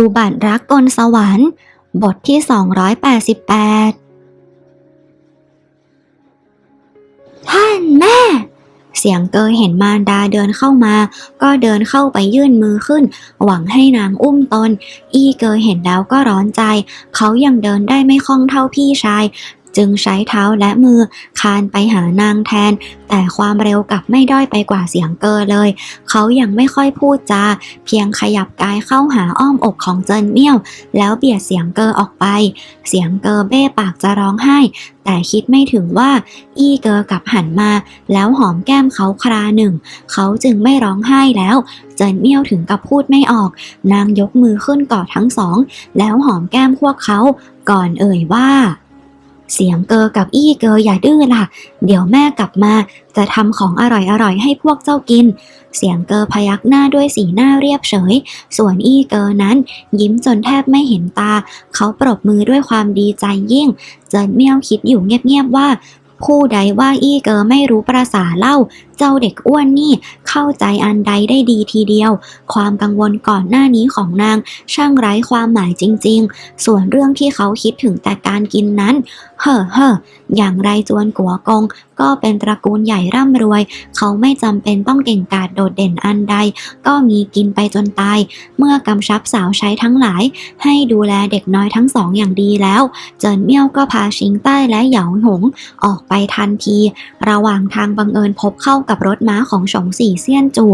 อุบัติรักกลสวรรค์ บทที่ 288 ท่านแม่ เสียงเกอเห็นมารดาเดินเข้ามา ก็เดินเข้าไปยื่นมือขึ้น หวังให้นางอุ้มตน อีเกอเห็นแล้วก็ร้อนใจ เขายังเดินได้ไม่คล่องเท่าพี่ชาย จึงใช้เท้าและมือคานไปหานางแทน แต่ความเร็วกลับไม่ด้อยไปกว่าเสียงเกอเลย เขายังไม่ค่อยพูดจา เพียงขยับกายเข้าหาอ้อมอกของเจินเมี่ยว แล้วเบียดเสียงเกอออกไป เสียงเกอเบ้ปากจะร้องไห้ แต่คิดไม่ถึงว่า อี้เกอกลับหันมา แล้วหอมแก้มเขาคราหนึ่ง เขาจึงไม่ร้องไห้แล้วเจินเมี่ยวถึงกับพูดไม่ออก นางยกมือขึ้นกอดทั้งสอง แล้วหอมแก้มพวกเขา ก่อนเอ่ยว่า เสียงเกอกับอี้เกออย่าดื้อล่ะ เดี๋ยวแม่กลับมาจะทำของอร่อยๆให้พวกเจ้ากิน เสียงเกอพยักหน้าด้วยสีหน้าเรียบเฉย ส่วนอี้เกอนั้น ยิ้มจนแทบไม่เห็นตา เขาปรบมือด้วยความดีใจยิ่ง เจินเมี่ยวคิดอยู่เงียบๆว่า ผู้ใดว่าอี้เกอไม่รู้ประสาเล่า เจ้าเด็กอ้วนนี่เข้าใจอันใดได้ดีทีเดียว ความกังวลก่อนหน้านี้ของนาง ช่างไร้ความหมายจริง ๆ ส่วนเรื่องที่เขาคิดถึงแต่การกินนั้นเฮ่อเฮ่ออย่างไรจวนกัวกง ก็เป็นตระกูลใหญ่ร่ำรวย เขาไม่จำเป็นต้องเก่งกาจโดดเด่นอันใด ก็มีกินไปจนตาย เมื่อกำชับสาวใช้ทั้งหลาย ให้ดูแลเด็กน้อยทั้งสองอย่างดีแล้ว เจินเมี่ยวก็พาชิงใต้และเหยาหง ออกไปทันที ระหว่างทางบังเอิญพบเข้ากับรถม้าของฉงสี่เซียนจู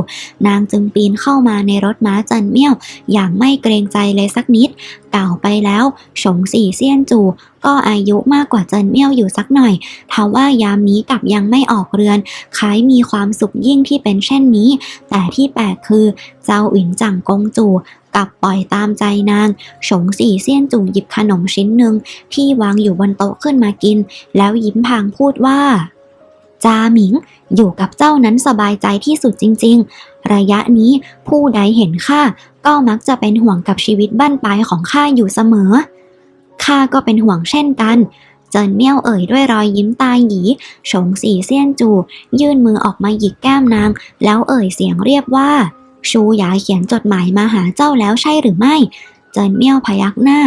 นางจึงปีนเข้ามาในรถม้าเจินเมี่ยว อย่างไม่เกรงใจเลยสักนิดกล่าวไปแล้วฉงสี่เซียนจู ก็อายุมากกว่าเจินเมี่ยวอยู่สักหน่อยทว่ายามนี้กลับยังไม่ออกเรือนคล้ายมีความสุขยิ่งที่เป็นเช่นนี้ แต่ที่แปลกคือ เจ้าอินจังกงจูกลับปล่อยตามใจนางฉงสี่เซียนจูหยิบขนมชิ้นหนึ่งที่วางอยู่บนโต๊ะขึ้นมากิน แล้วยิ้มพางพูดว่า จาหมิง อยู่กับเจ้านั้นสบายใจที่สุดจริง ๆ ระยะนี้ผู้ใดเห็นข้าก็มักจะเป็นห่วงกับชีวิตบ้านปลายของข้าอยู่เสมอ ข้าก็เป็นห่วงเช่นกัน เจินเมี่ยวเอ่ยด้วยรอยยิ้มตาหยีฉงสีเซียนจู ยื่นมือออกมาหยิกแก้มนาง แล้วเอ่ยเสียงเรียบว่า ชูหยาเขียนจดหมายมาหาเจ้าแล้วใช่หรือไม่ เจินเมี่ยวพยักหน้า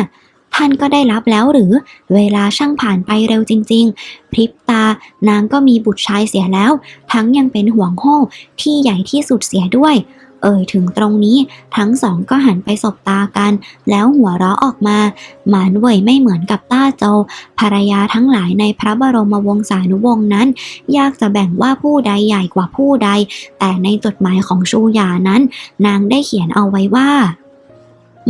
ท่านก็ได้รับแล้วหรือ เวลาช่างผ่านไปเร็วจริง ๆ พริบตานางก็มีบุตรชายเสียแล้ว ทั้งยังเป็นห่วงโฮ่ที่ใหญ่ที่สุดเสียด้วย เอ่ยถึงตรงนี้ทั้งสองก็หันไปสบตากัน แล้วหัวเราะออกมา หมานเว่ยไม่เหมือนกับต้าโจ ภรรยาทั้งหลายในพระบรมวงศานุวงศ์นั้น ยากจะแบ่งว่าผู้ใดใหญ่กว่าผู้ใด แต่ในจดหมายของชูยานั้น นางได้เขียนเอาไว้ว่า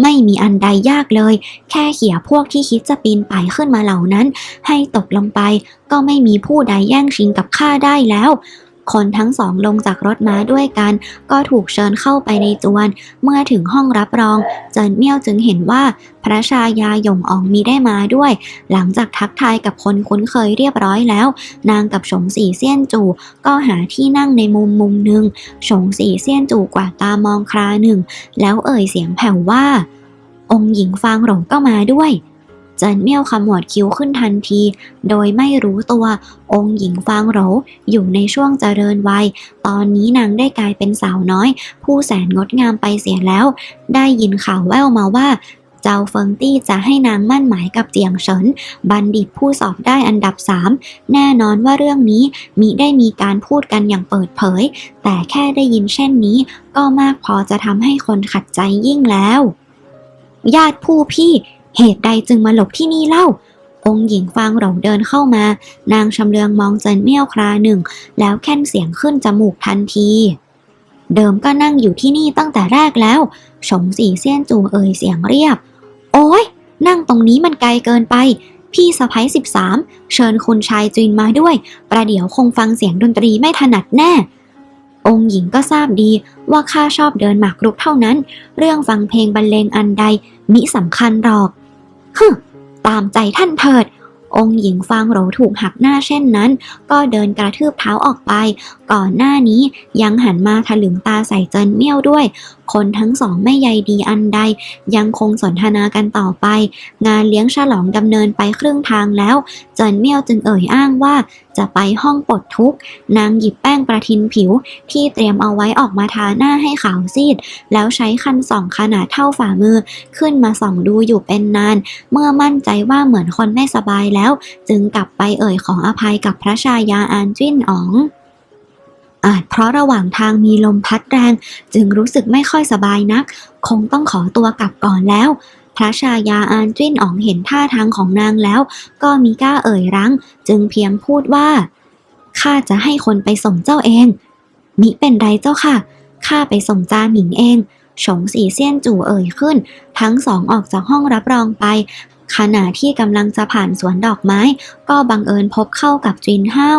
ไม่มีอันใดยากเลย แค่เขี่ยพวกที่คิดจะปีนป่ายขึ้นมาเหล่านั้น ให้ตกลงไป ก็ไม่มีผู้ใดแย่งชิงกับข้าได้แล้ว คนทั้งสองลงจากรถม้าด้วยกัน ก็ถูกเชิญเข้าไปในจวน เมื่อถึงห้องรับรอง เจินเมี่ยวจึงเห็นว่าพระชายาหยงอองมีได้มาด้วย หลังจากทักทายกับคนคุ้นเคยเรียบร้อยแล้ว นางกับฉงสีเซียนจู่ก็หาที่นั่งในมุมมุมหนึ่งฉงสีเซียนจู่กวาดตามองคราหนึ่ง แล้วเอ่ยเสียงแผ่วว่า องค์หญิงฟางหลงก็มาด้วย จินเมี่ยวขมวดคิ้วขึ้นทันที โดยไม่รู้ตัว องค์หญิงฟางโหรอยู่ในช่วงเจริญวัย ตอนนี้นางได้กลายเป็นสาวน้อย ผู้แสนงดงามไปเสียแล้ว ได้ยินข่าวแว่วมาว่าเจ้าเฟิงตี้จะให้นางมั่นหมายกับเจียงเฉิน บัณฑิตผู้สอบได้อันดับสามแน่นอนว่าเรื่องนี้มิได้มีการพูดกันอย่างเปิดเผย แต่แค่ได้ยินเช่นนี้ ก็มากพอจะทำให้คนขัดใจยิ่งแล้ว ญาติผู้พี่ เหตุใดจึงมาหลบที่นี่เล่า องค์หญิงฟางเหลงเดินเข้ามา นางชำเลืองมองเจินเมี่ยวคราหนึ่ง แล้วแค่นเสียงขึ้นจมูกทันที เดิมก็นั่งอยู่ที่นี่ตั้งแต่แรกแล้วฉงสีเซียนจูเอ่ยเสียงเรียบ โอ้ยนั่งตรงนี้มันไกลเกินไป พี่สะพ้ยสิบสามเชิญคุณชายจีนมาด้วย ประเดี๋ยวคงฟังเสียงดนตรีไม่ถนัดแน่ องค์หญิงก็ทราบดีว่าข้าชอบเดินหมากรุกเท่านั้น เรื่องฟังเพลงบรรเลงอันใดมิสำคัญหรอก ฮึตามใจท่านเถิด องค์หญิงฟางโหรถูกหักหน้าเช่นนั้น ก็เดินกระทืบเท้าออกไป ก่อนหน้านี้ยังหันมาถลึงตาใส่เจินเมี่ยวด้วย คนทั้งสองไม่ใยดีอันใด ยังคงสนทนากันต่อไป งานเลี้ยงฉลองดำเนินไปครึ่งทางแล้วจินเมี่ยวจึงเอ่ยอ้างว่าจะไปห้องปลดทุกข์ นางหยิบแป้งประทินผิว ที่เตรียมเอาไว้ออกมาทาหน้าให้ขาวซีด แล้วใช้คันส่องขนาดเท่าฝ่ามือ ขึ้นมาส่องดูอยู่เป็นนาน เมื่อมั่นใจว่าเหมือนคนไม่สบายแล้ว จึงกลับไปเอ่ยขออภัยกับพระชายาอานจิ้นอ๋อง อาจเพราะระหว่างทางมีลมพัดแรง จึงรู้สึกไม่ค่อยสบายนัก คงต้องขอตัวกลับก่อนแล้ว พระชายาอานจิ้นอ๋องเห็นท่าทางของนางแล้ว ก็มีกล้าเอ่ยรั้ง จึงเพียงพูดว่าข้าจะให้คนไปส่งเจ้าเอง มิเป็นไรเจ้าค่ะข้าไปส่งจาหมิงเองฉงสีเซียนจู่เอ่ยขึ้น ทั้งสองออกจากห้องรับรองไป ขณะที่กำลังจะผ่านสวนดอกไม้ ก็บังเอิญพบเข้ากับจินเฮา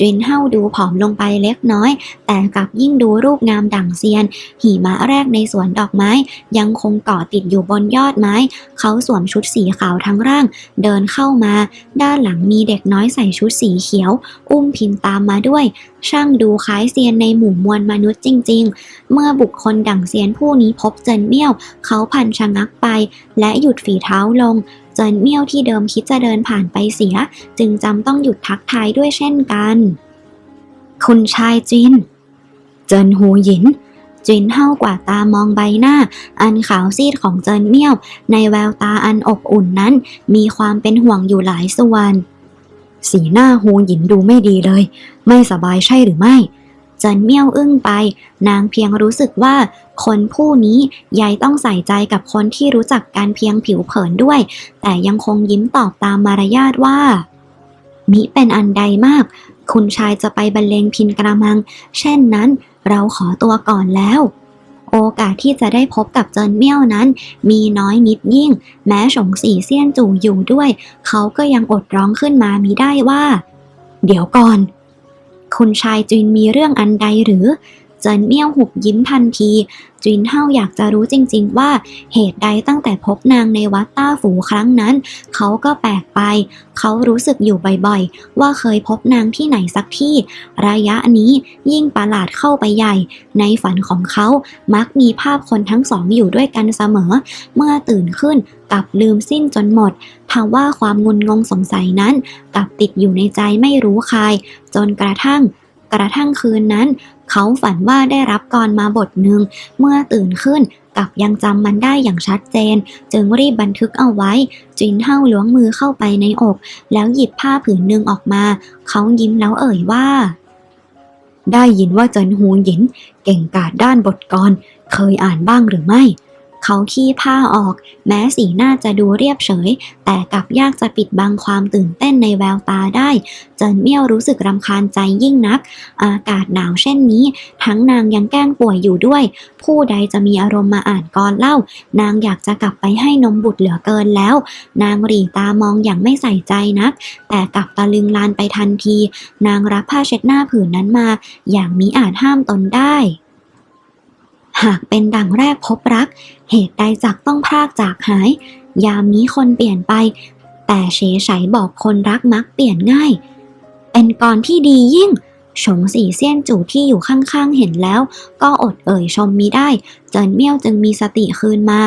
จินเฮาดูผอมลงไปเล็กน้อย แต่กลับยิ่งดูรูปงามดั่งเซียน หิมะแรกในสวนดอกไม้ ยังคงเกาะติดอยู่บนยอดไม้ เขาสวมชุดสีขาวทั้งร่าง เดินเข้ามา ด้านหลังมีเด็กน้อยใส่ชุดสีเขียว อุ้มพินตามมาด้วย ช่างดูคล้ายเซียนในหมู่มวลมนุษย์จริง ๆ เมื่อบุคคลดั่งเซียนผู้นี้พบเจินเมี่ยว เขาพันชะงักไป และหยุดฝีเท้าลง เจินเมี่ยวที่เดิมคิดจะเดินผ่านไปเสีย จึงจำต้องหยุดทักทายด้วยเช่นกัน คุณชายจิน เจินหูหยินจินเฮ้ากว่าตามองใบหน้า อันขาวซีดของเจินเมี่ยว ในแววตาอันอบอุ่นนั้น มีความเป็นห่วงอยู่หลายส่วน สีหน้าฮูหยินดูไม่ดีเลย ไม่สบายใช่หรือไม่ จินเมี่ยวอึ้งไป นางเพียงรู้สึกว่า คนผู้นี้ยายต้องใส่ใจกับคนที่รู้จักการเพียงผิวเผินด้วย แต่ยังคงยิ้มตอบตามมารยาทว่า มิเป็นอันใดมาก คุณชายจะไปบรรเลงพินกระมัง เช่นนั้น เราขอตัวก่อนแล้วโอกาสที่จะได้พบกับเจินเมี่ยวนั้น มีน้อยนิดยิ่ง แม้ฉงสีเซียนจู่อยู่ด้วย เขาก็ยังอดร้องขึ้นมามิได้ว่า เดี๋ยวก่อน คุณชายจีนมีเรื่องอันใดหรือ เจินเมี่ยวหุบยิ้มทันที จินเฮาอยากจะรู้จริง ๆ ว่าเหตุใดตั้งแต่พบนางในวัดต้าฝูครั้งนั้น เขาก็แปลกไป เขารู้สึกอยู่บ่อยๆ ว่าเคยพบนางที่ไหนสักที่ ระยะนี้ยิ่งประหลาดเข้าไปใหญ่ ในฝันของเขามักมีภาพคนทั้งสองอยู่ด้วยกันเสมอ เมื่อตื่นขึ้นกลับลืมสิ้นจนหมดทว่าความงุนงงสงสัยนั้นกลับติดอยู่ในใจไม่รู้คาย จนกระทั่งกระทั่งคืนนั้น เขาฝันว่าได้รับกรมาบทหนึ่งเมื่อตื่นขึ้นกับยังจำมันได้อย่างชัดเจน จึงรีบบันทึกเอาไว้ จินเฮ้าล้วงมือเข้าไปในอก แล้วหยิบผ้าผืนหนึ่งออกมา เขายิ้มแล้วเอ่ยว่า ได้ยินว่าเจินฮูหยิน เก่งกาจด้านบทกร เคยอ่านบ้างหรือไม่ เขาขี้ผ้าออก แม้สีหน้าจะดูเรียบเฉย แต่กลับยากจะปิดบังความตื่นเต้นในแววตาได้ เจินเมี่ยวรู้สึกรำคาญใจยิ่งนัก อากาศหนาวเช่นนี้ ทั้งนางยังแกล้งป่วยอยู่ด้วย ผู้ใดจะมีอารมณ์มาอ่านกรเล่า นางอยากจะกลับไปให้นมบุตรเหลือเกินแล้ว นางรีตามองอย่างไม่ใส่ใจนัก แต่กลับตะลึงลานไปทันที นางรับผ้าเช็ดหน้าผืนนั้นมา อย่างมิอาจห้ามตนได้ หากเป็นดังแรกพบรัก เหตุใดจักต้องพรากจากหาย ยามนี้คนเปลี่ยนไป แต่เฉยไฉบอกคนรักมักเปลี่ยนง่าย เป็นกรที่ดียิ่ง ฉงสีเซียนจู่ที่อยู่ข้างๆเห็นแล้ว ก็อดเอ่ยชมมิได้ เจินเมี่ยวจึงมีสติคืนมา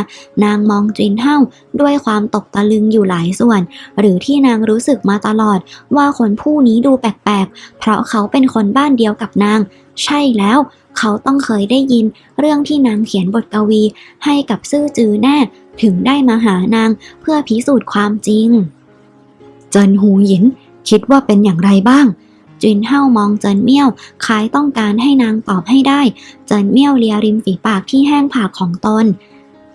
นางมองจินเฮ้าด้วยความตกตะลึงอยู่หลายส่วน หรือที่นางรู้สึกมาตลอด ว่าคนผู้นี้ดูแปลกๆ เพราะเขาเป็นคนบ้านเดียวกับนาง ใช่แล้วเขาต้องเคยได้ยินเรื่องที่นางเขียนบทกวี ให้กับซื่อจือแน่ ถึงได้มาหานางเพื่อพิสูจน์ความจริง เจินหูหยินคิดว่าเป็นอย่างไรบ้าง จินเฮามองเจินเมี่ยวคล้ายต้องการให้นางตอบให้ได้ เจินเมี่ยวเลียริมฝีปากที่แห้งผากของตน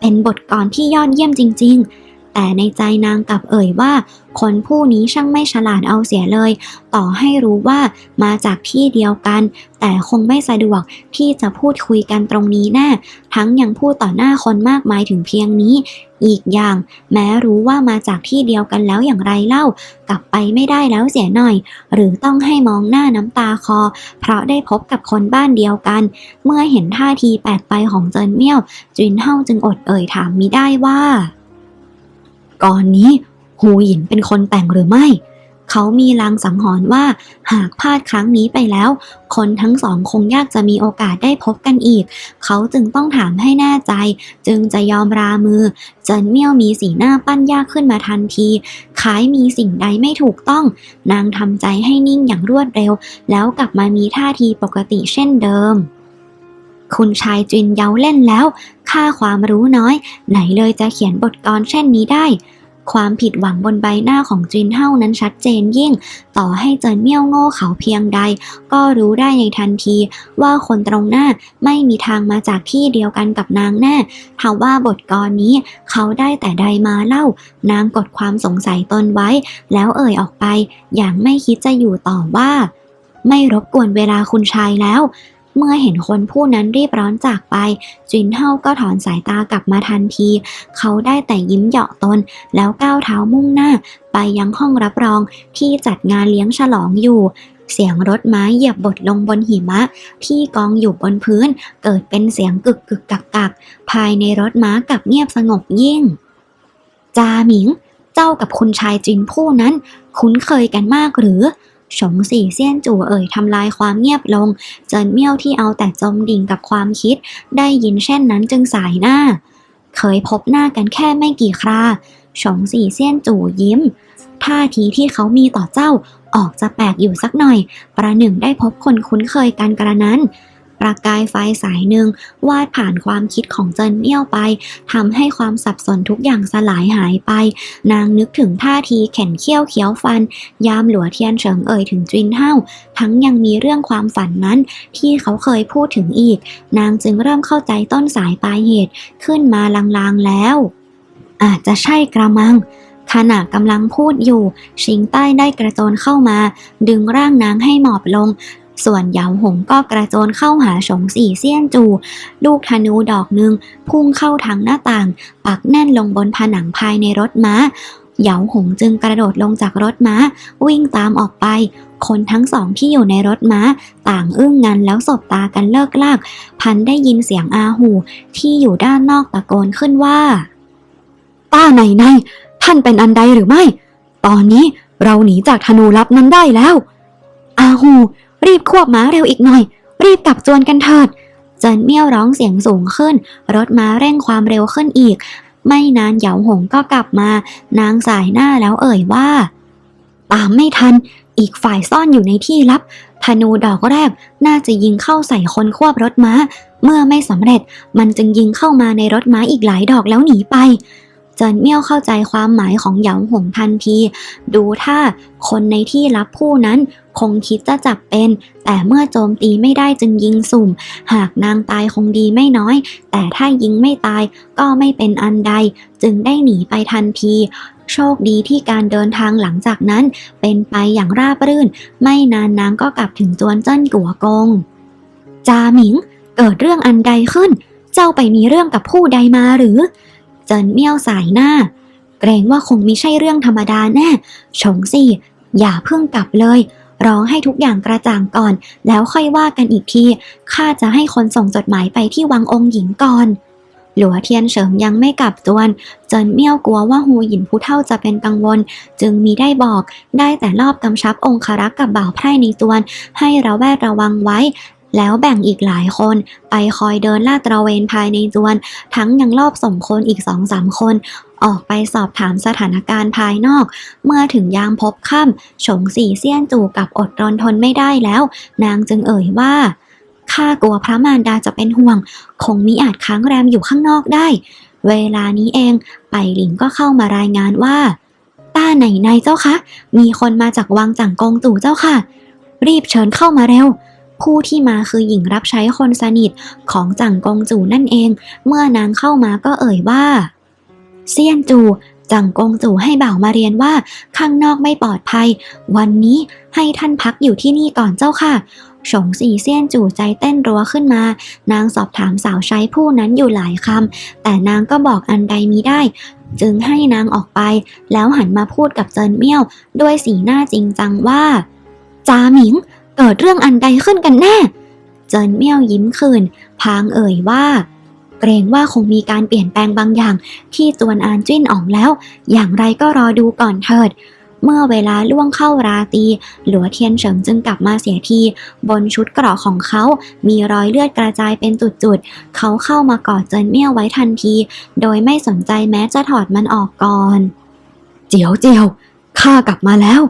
เป็นบทกลอนที่ยอดเยี่ยมจริง ๆ แต่ในใจนางกลับเอ่ยว่า คนผู้นี้ช่างไม่ฉลาดเอาเสียเลย ต่อให้รู้ว่ามาจากที่เดียวกัน แต่คงไม่สะดวกที่จะพูดคุยกันตรงนี้แน่ทั้งยังพูดต่อหน้าคนมากมายถึงเพียงนี้ อีกอย่าง แม้รู้ว่ามาจากที่เดียวกันแล้วอย่างไรเล่า กลับไปไม่ได้แล้วเสียหน่อย หรือต้องให้มองหน้าน้ำตาคอ เพราะได้พบกับคนบ้านเดียวกัน เมื่อเห็นท่าทีแปลกไปของเจินเมี่ยวจินเฮาจึงอดเอ่ยถามมิได้ว่า ก่อนนี้หูหยินเป็นคนแต่งหรือไม่ เขามีลางสังหรณ์ว่าหากพลาดครั้งนี้ไปแล้ว คนทั้งสองคงยากจะมีโอกาสได้พบกันอีก เขาจึงต้องถามให้แน่ใจ จึงจะยอมรามือ เจินเมี่ยวมีสีหน้าปั้นยากขึ้นมาทันทีคล้ายมีสิ่งใดไม่ถูกต้อง นางทำใจให้นิ่งอย่างรวดเร็ว แล้วกลับมามีท่าทีปกติเช่นเดิม คุณชายจินเย้าเล่นแล้ว ค่าความรู้น้อย ไหนเลยจะเขียนบทกลเช่นนี้ได้ ความผิดหวังบนใบหน้าของจินเฮ้านั้นชัดเจนยิ่ง ต่อให้เจินเมี่ยวโง่เขาเพียงใด ก็รู้ได้ในทันที ว่าคนตรงหน้าไม่มีทางมาจากที่เดียวกันกับนางแน่ทว่าบทกลนี้เขาได้แต่ใดมาเล่า นางกดความสงสัยตนไว้ แล้วเอ่ยออกไป อย่างไม่คิดจะอยู่ต่อว่า ไม่รบกวนเวลาคุณชายแล้ว เมื่อเห็นคนผู้นั้นรีบร้อนจากไป จินเฮาก็ถอนสายตากลับมาทันที เขาได้แต่ยิ้มเหยาะตน แล้วก้าวเท้ามุ่งหน้า ไปยังห้องรับรองที่จัดงานเลี้ยงฉลองอยู่เสียงรถม้าเหยียบบดลงบนหิมะ ที่กองอยู่บนพื้น เกิดเป็นเสียงกึกกึกกักกักภายในรถม้ากลับเงียบสงบยิ่ง จาหมิง เจ้ากับคุณชายจินผู้นั้น คุ้นเคยกันมากหรือ ฉงสี่เซียนจู่เอ่ยทำลายความเงียบลง เจินเมี่ยวที่เอาแต่จมดิ่งกับความคิด ได้ยินเช่นนั้นจึงสายหน้า เคยพบหน้ากันแค่ไม่กี่คราฉงสี่เซียนจู่ยิ้ม ท่าทีที่เขามีต่อเจ้าออกจะแปลกอยู่สักหน่อย ประหนึ่งได้พบคนคุ้นเคยกันกระนั้น ประกายไฟสายหนึ่ง วาดผ่านความคิดของเจินเมี่ยวไปทำให้ความสับสนทุกอย่างสลายหายไป นางนึกถึงท่าทีแข็นเขี้ยวเขียวฟัน ยามหลัวเทียนเฉิงเอ่ยถึงจินเฮ้าทั้งยังมีเรื่องความฝันนั้นที่เขาเคยพูดถึงอีก นางจึงเริ่มเข้าใจต้นสายปลายเหตุขึ้นมาลางๆแล้ว อาจจะใช่กระมังขณะกำลังพูดอยู่ ชิงใต้ได้กระโจนเข้ามา ดึงร่างนางให้หมอบลง ส่วนเหยาหงก็กระโจนเข้าหาฉงสี่เซียนจู ลูกธนูดอกหนึ่งพุ่งเข้าทางหน้าต่าง ปักแน่นลงบนผนังภายในรถม้าเหยาหงจึงกระโดดลงจากรถม้า วิ่งตามออกไป คนทั้งสองที่อยู่ในรถม้า ต่างอึ้งงันแล้วสบตากันเลิกลาก พันได้ยินเสียงอาหู ที่อยู่ด้านนอกตะโกนขึ้นว่าต้าไหนในท่านเป็นอันใดหรือไม่ ตอนนี้เราหนีจากธนูลับนั้นได้แล้ว อาหู รีบควบม้าเร็วอีกหน่อย รีบกลับจวนกันเถิด เจินเมี่ยวร้องเสียงสูงขึ้น รถม้าเร่งความเร็วขึ้นอีก ไม่นานเหยาหงก็กลับมา นางสายหน้าแล้วเอ่ยว่า ตามไม่ทัน อีกฝ่ายซ่อนอยู่ในที่ลับ ธนูดอกแรกน่าจะยิงเข้าใส่คนควบรถม้า เมื่อไม่สำเร็จ มันจึงยิงเข้ามาในรถม้าอีกหลายดอกแล้วหนีไปเจินเมี่ยวเข้าใจความหมายของเหยาหงทันที ดูถ้าคนในที่ลับผู้นั้น คงคิดจะจับเป็น แต่เมื่อโจมตีไม่ได้จึงยิงสุ่ม หากนางตายคงดีไม่น้อย แต่ถ้ายิงไม่ตายก็ไม่เป็นอันใด จึงได้หนีไปทันทีโชคดีที่การเดินทางหลังจากนั้น เป็นไปอย่างราบรื่น ไม่นานนางก็กลับถึงจวนเจิ้นกัวกง จาหมิง เกิดเรื่องอันใดขึ้น เจ้าไปมีเรื่องกับผู้ใดมาหรือ เจินเมี่ยวสายหน้า เกรงว่าคงม่ใช่เรื่องธรรมดาแน่ชงสี่อย่าเพิ่งกลับเลย รอให้ทุกอย่างกระจ่างก่อน แล้วค่อยว่ากันอีกที ข้าจะให้คนส่งจดหมายไปที่วังองค์หญิงก่อน หลัวเทียนเฉิงยังไม่กลับจวนเจินเมี่ยวกลัวว่าฮูหยินผู้เท่าจะเป็นกังวล จึงมีได้บอกได้แต่รอบกำชับองครักษ์กับบ่าวไพร่ในจวนให้ระแวดระวังไว้ แล้วแบ่งอีกหลายคน ไปคอยเดินลาดตระเวนภายในจวน ทั้งยังรอบส่งคนอีกสองสามคน ออกไปสอบถามสถานการณ์ภายนอก เมื่อถึงยามพบค่ำฉงสี่เซียนจู่กับอดรนทนไม่ได้แล้ว นางจึงเอ่ยว่าข้ากลัวพระมารดาจะเป็นห่วง คงมิอาจค้างแรมอยู่ข้างนอกได้ เวลานี้เอง ไปหลิงก็เข้ามารายงานว่า ต้าไหนในเจ้าคะ มีคนมาจากวังจังกงตู่เจ้าค่ะ รีบเชิญเข้ามาเร็ว ผู้ที่มาคือหญิงรับใช้คนสนิทของจังกงจู่นั่นเอง เมื่อนางเข้ามาก็เอ่ยว่า เซียนจูจังกงจู่ให้บ่าวมาเรียนว่า ข้างนอกไม่ปลอดภัย วันนี้ให้ท่านพักอยู่ที่นี่ก่อนเจ้าค่ะฉงสีเซียนจู่ใจเต้นรัวขึ้นมา นางสอบถามสาวใช้ผู้นั้นอยู่หลายคำแต่นางก็บอกอันใดมิได้ จึงให้นางออกไป แล้วหันมาพูดกับเจินเมี่ยว ด้วยสีหน้าจริงจังว่า จาหมิง เกิดเรื่องอันใดขึ้นกันแน่ เจินเมี่ยวยิ้มคืน พางเอ่ยว่า เกรงว่าคงมีการเปลี่ยนแปลงบางอย่าง ที่จวนอานจิ้นอ๋อกแล้ว อย่างไรก็รอดูก่อนเถิด เมื่อเวลาล่วงเข้าราตรีหลัวเทียนเฉิงจึงกลับมาเสียที บนชุดเกราะของเขา มีรอยเลือดกระจายเป็นจุดๆ เขาเข้ามากอดเจินเมี่ยวไว้ทันที โดยไม่สนใจแม้จะถอดมันออกก่อน เจียวเจียวข้ากลับมาแล้ว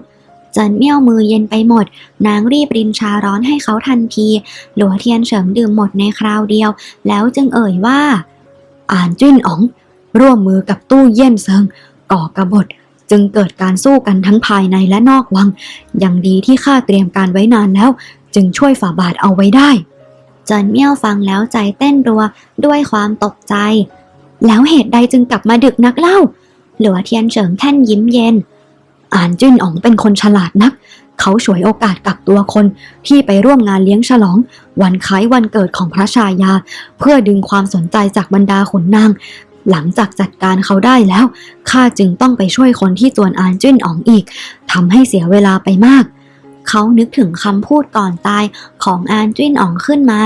จินเมี่ยวมือเย็นไปหมด นางรีบรินชาร้อนให้เขาทันที หลัวเทียนเฉิงดื่มหมดในคราวเดียว แล้วจึงเอ่ยว่า อ่านจิ้นอ๋อง ร่วมมือกับตู้เยี่ยนเซิง ก่อกระบฏจึงเกิดการสู้กันทั้งภายในและนอกวัง อย่างดีที่ข้าเตรียมการไว้นานแล้ว จึงช่วยฝ่าบาทเอาไว้ได้จินเมี่ยวฟังแล้วใจเต้นรัวด้วยความตกใจ แล้วเหตุใดจึงกลับมาดึกนักเล่า หลัวเทียนเฉิงแท่นยิ้มเย็น อ่านจิ้นอ๋องเป็นคนฉลาดนัก เขาฉวยโอกาสกักตัวคนที่ไปร่วมงานเลี้ยงฉลอง วันคล้ายวันเกิดของพระชายา เพื่อดึงความสนใจจากบรรดาขุนนาง หลังจากจัดการเขาได้แล้วข้าจึงต้องไปช่วยคนที่จวนอานจิ้นอ๋องอีกทำให้เสียเวลาไปมากเขานึกถึงคำพูดก่อนตายของอานจิ้นอ๋องขึ้นมา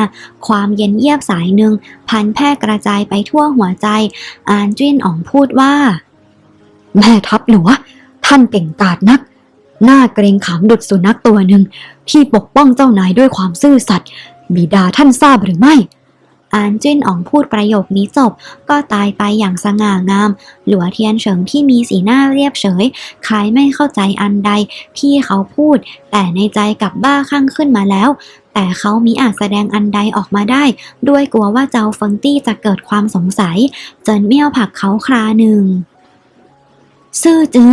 ความเย็นเยียบสายหนึ่งพันแพร่กระจายไปทั่วหัวใจ อานจิ้นอ๋องพูดว่า แม่ทัพหลวง ท่านเก่งกาจนัก หน้าเกรงขามดุดสุนัขตัวหนึ่งที่ปกป้องเจ้านายด้วยความซื่อสัตย์บิดาท่านทราบหรือไม่อานจิ้นอ๋องพูดประโยคนี้จบ ก็ตายไปอย่างสง่างาม หลัวเทียนเฉิงที่มีสีหน้าเรียบเฉยคล้ายไม่เข้าใจอันใดที่เขาพูด แต่ในใจกลับบ้าคลั่งขึ้นมาแล้ว แต่เขามิอาจแสดงอันใดออกมาได้ ด้วยกลัวว่าเจ้าเฟิงตี้จะเกิดความสงสัย เจินเมี่ยวผักเขาคราหนึ่งซื่อจือ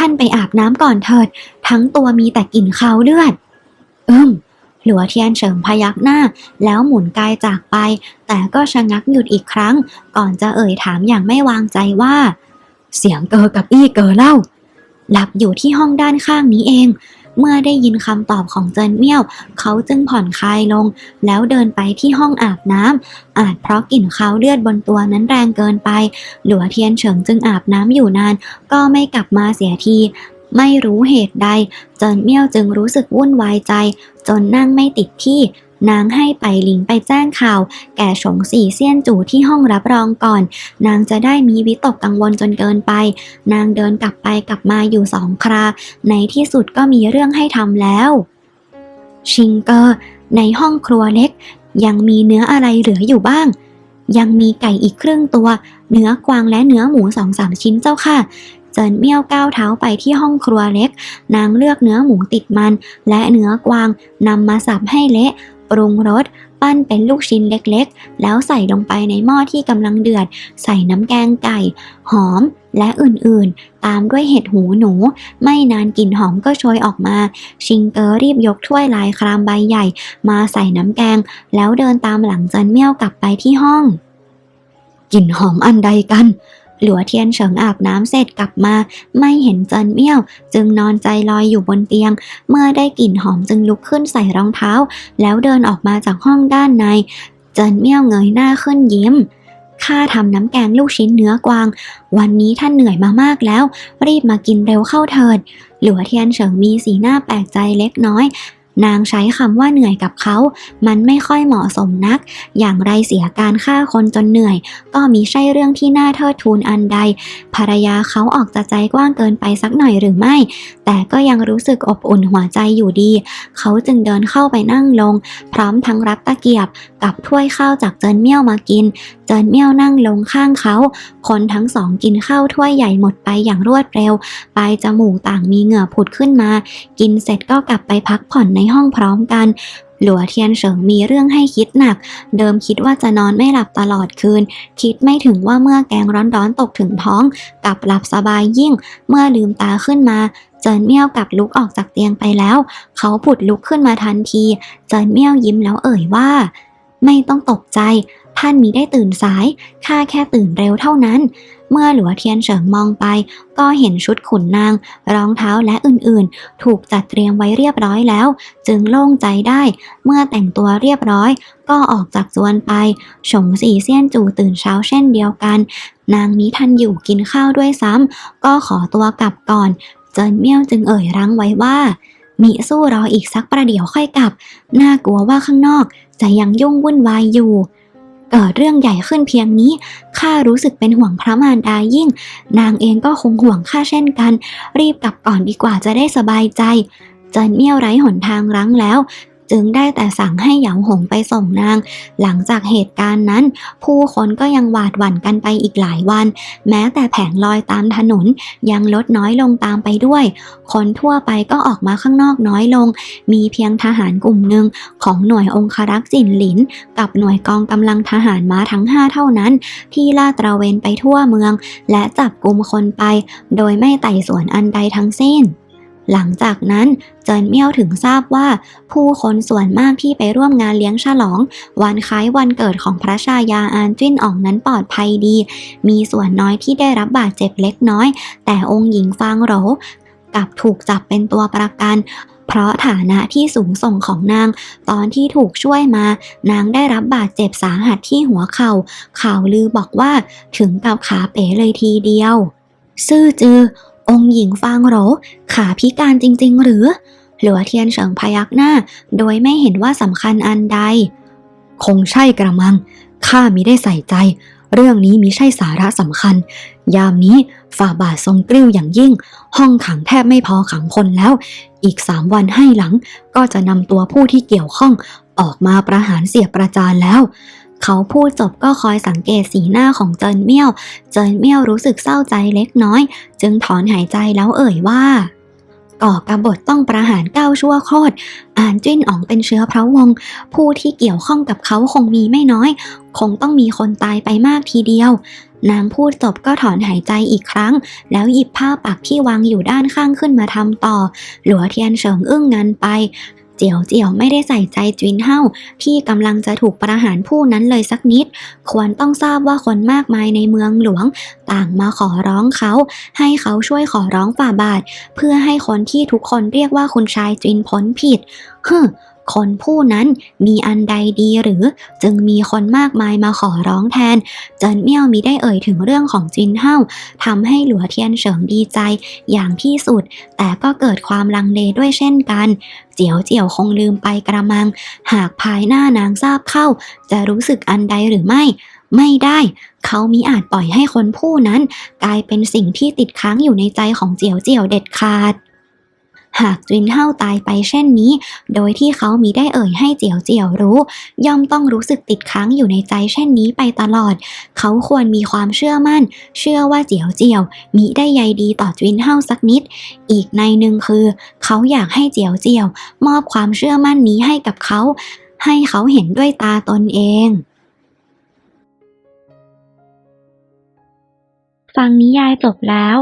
ท่านไปอาบน้ำก่อนเถิด ทั้งตัวมีแต่กลิ่นคาวเลือด อืมหลัวเทียนเฉิงพยักหน้า แล้วหมุนกายจากไป แต่ก็ชะงักหยุดอีกครั้ง ก่อนจะเอ่ยถามอย่างไม่วางใจว่า เสียงเกอกับอี้เกอเล่า หลับอยู่ที่ห้องด้านข้างนี้เอง เมื่อได้ยินคำตอบของเจินเมี่ยว เขาจึงผ่อนคลายลง แล้วเดินไปที่ห้องอาบน้ำอาจเพราะกลิ่นคาวเลือดบนตัวนั้นแรงเกินไป หลัวเทียนเฉิงจึงอาบน้ำอยู่นาน ก็ไม่กลับมาเสียทีไม่รู้เหตุใด เจินเมี่ยวจึงรู้สึกวุ่นวายใจ จนนั่งไม่ติดที่ นางให้ไปหลิงไปแจ้งข่าว แก่ฉงสี่เซียนจู่ที่ห้องรับรองก่อน นางจะได้มีวิตกกังวลจนเกินไป นางเดินกลับไปกลับมาอยู่สองครา ในที่สุดก็มีเรื่องให้ทำแล้ว ชิงเกอร์ในห้องครัวเล็ก ยังมีเนื้ออะไรเหลืออยู่บ้าง ยังมีไก่อีกครึ่งตัว เนื้อกวางและเนื้อหมูสองสามชิ้นเจ้าค่ะเจินเมี่ยวก้าวเท้าไปที่ห้องครัวเล็ก นางเลือกเนื้อหมูติดมัน และเนื้อกวางนำมาสับให้เละ ปรุงรส ปั้นเป็นลูกชิ้นเล็กๆ แล้วใส่ลงไปในหม้อที่กำลังเดือด ใส่น้ำแกงไก่ หอมและอื่นๆ ตามด้วยเห็ดหูหนู ไม่นานกลิ่นหอมก็โชยออกมา ชิงเกอรีบยกถ้วยลายครามใบใหญ่ มาใส่น้ำแกง แล้วเดินตามหลังเจินเมี่ยวกลับไปที่ห้อง กลิ่นหอมอันใดกัน หลัวเทียนเฉิงอาบน้ำเสร็จกลับมา ไม่เห็นเจินเมี่ยว จึงนอนใจลอยอยู่บนเตียง เมื่อได้กลิ่นหอมจึงลุกขึ้นใส่รองเท้า แล้วเดินออกมาจากห้องด้านใน เจินเมี่ยวเงยหน้าขึ้นยิ้มข้าทำน้ำแกงลูกชิ้นเนื้อกวาง วันนี้ท่านเหนื่อยมามากแล้ว รีบมากินเร็วเข้าเถิด หลัวเทียนเฉิงมีสีหน้าแปลกใจเล็กน้อย นางใช้คำว่าเหนื่อยกับเขา มันไม่ค่อยเหมาะสมนัก อย่างไรเสียการฆ่าคนจนเหนื่อย ก็มีใช่เรื่องที่น่าเทิดทูนอันใด ภรรยาเขาออกจะใจกว้างเกินไปสักหน่อยหรือไม่ แต่ก็ยังรู้สึกอบอุ่นหัวใจอยู่ดี เขาจึงเดินเข้าไปนั่งลง พร้อมทั้งรับตะเกียบ กับถ้วยข้าวจากเจินเมี่ยวมากิน เจินเมี่ยวนั่งลงข้างเขา คนทั้งสองกินข้าวถ้วยใหญ่หมดไปอย่างรวดเร็ว ปลายจมูกต่างมีเหงื่อผุดขึ้นมา กินเสร็จก็กลับไปพักผ่อนในในห้องพร้อมกัน หลัวเทียนเฉิงมีเรื่องให้คิดหนัก เดิมคิดว่าจะนอนไม่หลับตลอดคืน คิดไม่ถึงว่าเมื่อแกงร้อนๆตกถึงท้องกลับหลับสบายยิ่ง เมื่อลืมตาขึ้นมาเจินเมี่ยวกลับลุกออกจากเตียงไปแล้ว เขาผุดลุกขึ้นมาทันที เจินเมี่ยวยิ้มแล้วเอ่ยว่า ไม่ต้องตกใจ ท่านมีได้ตื่นสาย ข้าแค่ตื่นเร็วเท่านั้น เมื่อหลัวเทียนเฉิงมองไป ก็เห็นชุดขุนนาง รองเท้าและอื่นๆ ถูกจัดเตรียมไว้เรียบร้อยแล้ว จึงโล่งใจได้ เมื่อแต่งตัวเรียบร้อย ก็ออกจากจวนไป ฉงสีเซียนจู่ตื่นเช้าเช่นเดียวกัน นางนี้ทันอยู่กินข้าวด้วยซ้ำ ก็ขอตัวกลับก่อน เจินเมี่ยวจึงเอ่ยรั้งไว้ว่ามิสู้รออีกสักประเดี๋ยวค่อยกลับ น่ากลัวว่าข้างนอกจะยังยุ่งวุ่นวายอยู่ กิดเรื่องใหญ่ขึ้นเพียงนี้ข้ารู้สึกเป็นห่วงพระมารดายิ่ง นางเองก็คงห่วงข้าเช่นกัน รีบกลับก่อนดีกว่าจะได้สบายใจเจินเมี่ยวไร้หนทางรั้งแล้ว จึงได้แต่สั่งให้เหยาหงไปส่งนาง หลังจากเหตุการณ์นั้น ผู้คนก็ยังหวาดหวั่นกันไปอีกหลายวัน แม้แต่แผงลอยตามถนนยังลดน้อยลงตามไปด้วย คนทั่วไปก็ออกมาข้างนอกน้อยลง มีเพียงทหารกลุ่มหนึ่งของหน่วยองครักษ์จินหลิน กับหน่วยกองกำลังทหารม้าทั้ง 5 เท่านั้น ที่ลาดตระเวนไปทั่วเมือง และจับกลุ่มคนไป โดยไม่ไต่สวนอันใดทั้งสิ้น หลังจากนั้นเจินเมี่ยวถึงทราบว่า ผู้คนส่วนมากที่ไปร่วมงานเลี้ยงฉลอง วันคล้ายวันเกิดของพระชายาอานจิ้นอ่องนั้นปลอดภัยดี มีส่วนน้อยที่ได้รับบาดเจ็บเล็กน้อย แต่องค์หญิงฟางโหรกลับถูกจับเป็นตัวประกันเพราะฐานะที่สูงส่งของนาง ตอนที่ถูกช่วยมา นางได้รับบาดเจ็บสาหัสที่หัวเขา่าข่าวลือบอกว่าถึงกับขาเป๋เลยทีเดียว ซื่อจือ องค์หญิงฟางโหรขาพิการจริงๆ หรือ หลัวเทียนเฉิงพยักหน้า โดยไม่เห็นว่าสำคัญอันใด คงใช่กระมัง ข้ามิได้ใส่ใจ เรื่องนี้มิใช่สาระสำคัญ ยามนี้ฝ่าบาททรงกริ้วอย่างยิ่ง ห้องขังแทบไม่พอขังคนแล้ว อีกสามวันให้หลัง ก็จะนำตัวผู้ที่เกี่ยวข้องออกมาประหารเสียประจานแล้ว เขาพูดจบก็คอยสังเกตสีหน้าของเจินเมี่ยว เจินเมี่ยวรู้สึกเศร้าใจเล็กน้อย จึงถอนหายใจแล้วเอ่ยว่าก่อกบฏต้องประหารเก้าชั่วโคตรอ่านจิ้นอ๋องเป็นเชื้อพระวงศ์ผู้ที่เกี่ยวข้องกับเขาคงมีไม่น้อย คงต้องมีคนตายไปมากทีเดียวนางพูดจบก็ถอนหายใจอีกครั้ง แล้วหยิบผ้าปักที่วางอยู่ด้านข้างขึ้นมาทำต่อ หลัวเทียนเฉิงอึ้งงันไป เจียวเจียวไม่ได้ใส่ใจจินเฮาที่กำลังจะถูกประหารผู้นั้นเลยสักนิด ควรต้องทราบว่าคนมากมายในเมืองหลวง ต่างมาขอร้องเขา ให้เขาช่วยขอร้องฝ่าบาท เพื่อให้คนที่ทุกคนเรียกว่าคุณชายจินพ้นผิดฮึ คนผู้นั้นมีอันใดดีหรือ จึงมีคนมากมายมาขอร้องแทน เจินเมี่ยวมีได้เอ่ยถึงเรื่องของจินเฮาทำให้หลัวเทียนเฉิงดีใจอย่างที่สุด แต่ก็เกิดความลังเลด้วยเช่นกัน เจียวเจียวคงลืมไปกระมัง หากภายหน้านางทราบเข้า จะรู้สึกอันใดหรือไม่ไม่ได้ เขามิอาจปล่อยให้คนผู้นั้น กลายเป็นสิ่งที่ติดค้างอยู่ในใจของเจียวเจียวเด็ดขาด หากจินเฮาตายไปเช่นนี้ โดยที่เขามีได้เอ่ยให้เจียวเจียวรู้ ย่อมต้องรู้สึกติดค้างอยู่ในใจเช่นนี้ไปตลอด เขาควรมีความเชื่อมั่น เชื่อว่าเจียวเจียวมิได้ใยดีต่อจินเฮาสักนิด อีกในหนึ่งคือ เขาอยากให้เจียวเจียว มอบความเชื่อมั่นนี้ให้กับเขา ให้เขาเห็นด้วยตาตนเองฟังนิยายจบแล้ว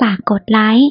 ฝากกดไลค์